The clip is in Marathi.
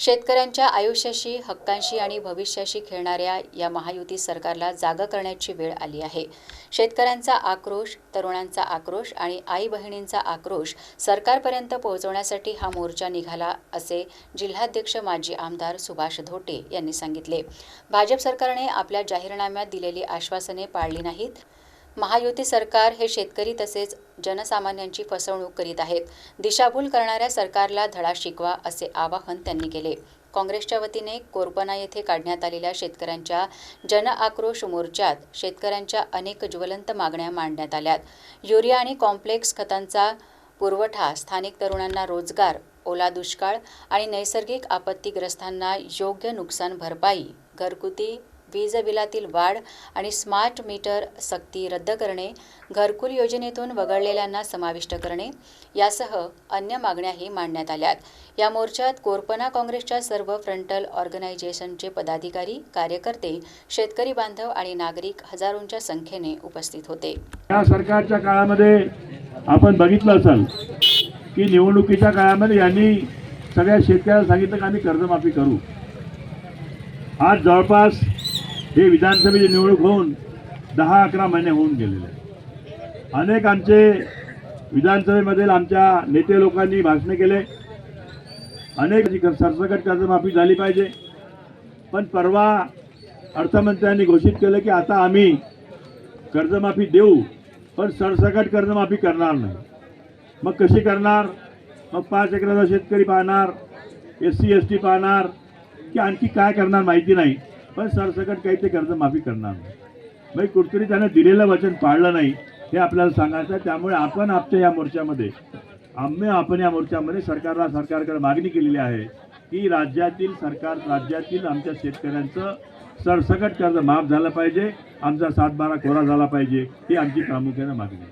शेतकऱ्यांच्या आयुष्याशी हक्कांशी आणि भविष्याशी खेळणाऱ्या या महायुती सरकारला जागा करण्याची वेळ आली आहे. शेतकऱ्यांचा आक्रोश तरुणांचा आक्रोश आणि आई बहिणींचा आक्रोश सरकारपर्यंत पोहोचवण्यासाठी हा मोर्चा निघाला असे जिल्हाध्यक्ष माजी आमदार सुभाष धोटे यांनी सांगितले. भाजप सरकारने आपल्या जाहीरनाम्यात दिलेली आश्वासने पाळली नाहीत. महायुती सरकार हे शेतकरी तसेच जनसामान्यांची फसवणूक करीत आहेत. दिशाभूल करणाऱ्या सरकारला धडा शिकवा असे आवाहन त्यांनी केले. काँग्रेसच्या वतीने कोरपना येथे काढण्यात आलेल्या शेतकऱ्यांच्या जन आक्रोश मोर्चात शेतकऱ्यांच्या अनेक ज्वलंत मागण्या मांडण्यात आल्यात. युरिया आणि कॉम्प्लेक्स खतांचा पुरवठा स्थानिक तरुणांना रोजगार ओला दुष्काळ आणि नैसर्गिक आपत्तीग्रस्तांना योग्य नुकसान भरपाई घरगुती वीज बिलातील वाढ आणि स्मार्ट मीटर सक्ती रद्द करणे घरकुल योजनेतून वगळलेल्यांना समाविष्ट करणे यासह अन्य मागण्याही मांडण्यात आल्यात. या मोर्चात कोरपना काँग्रेसच्या सर्व फ्रंटल ऑर्गनायझेशनचे पदाधिकारी कार्यकर्ते शेतकरी बांधव आणि नागरिक हजारोंच्या संख्येने उपस्थित होते. या सरकारच्या काळामध्ये आपण बघितलं असाल की निवडणुकीच्या काळामध्ये यांनी सगळ्या शेतकऱ्याला सांगितलं की आम्ही कर्जमाफी करू. आज जवळपास हे विधानसभेची निवडणूक होऊन दहा अकरा महिने होऊन गेलेले आहेत. अनेक आमचे विधानसभेमधील आमच्या नेते लोकांनी भाषणे केले. अनेक सरसकट कर्जमाफी झाली पाहिजे. पण परवा अर्थमंत्र्यांनी घोषित केलं की आता आम्ही कर्जमाफी देऊ पण सरसकट कर्जमाफी करणार नाही. मग कशी करणार? मग पाच एकराचा शेतकरी पाहणार एस सी एस टी पाहणार की आणखी काय करणार माहिती नाही. पण सरसकट काही ते कर्जमाफी करणार नाही. म्हणजे कुठतरी त्यानं दिलेलं वचन पाळलं नाही हे आपल्याला सांगायचं आहे. त्यामुळे आपण आपल्या या मोर्चामध्ये आम्ही आपण या मोर्चामध्ये सरकारला सरकारकडे मागणी केलेली आहे की राज्यातील सरकार राज्यातील आमच्या शेतकऱ्यांचं सरसकट कर्ज माफ झालं पाहिजे आमचा सातबारा कोरा झाला पाहिजे ही आमची प्रामुख्याने मागणी आहे.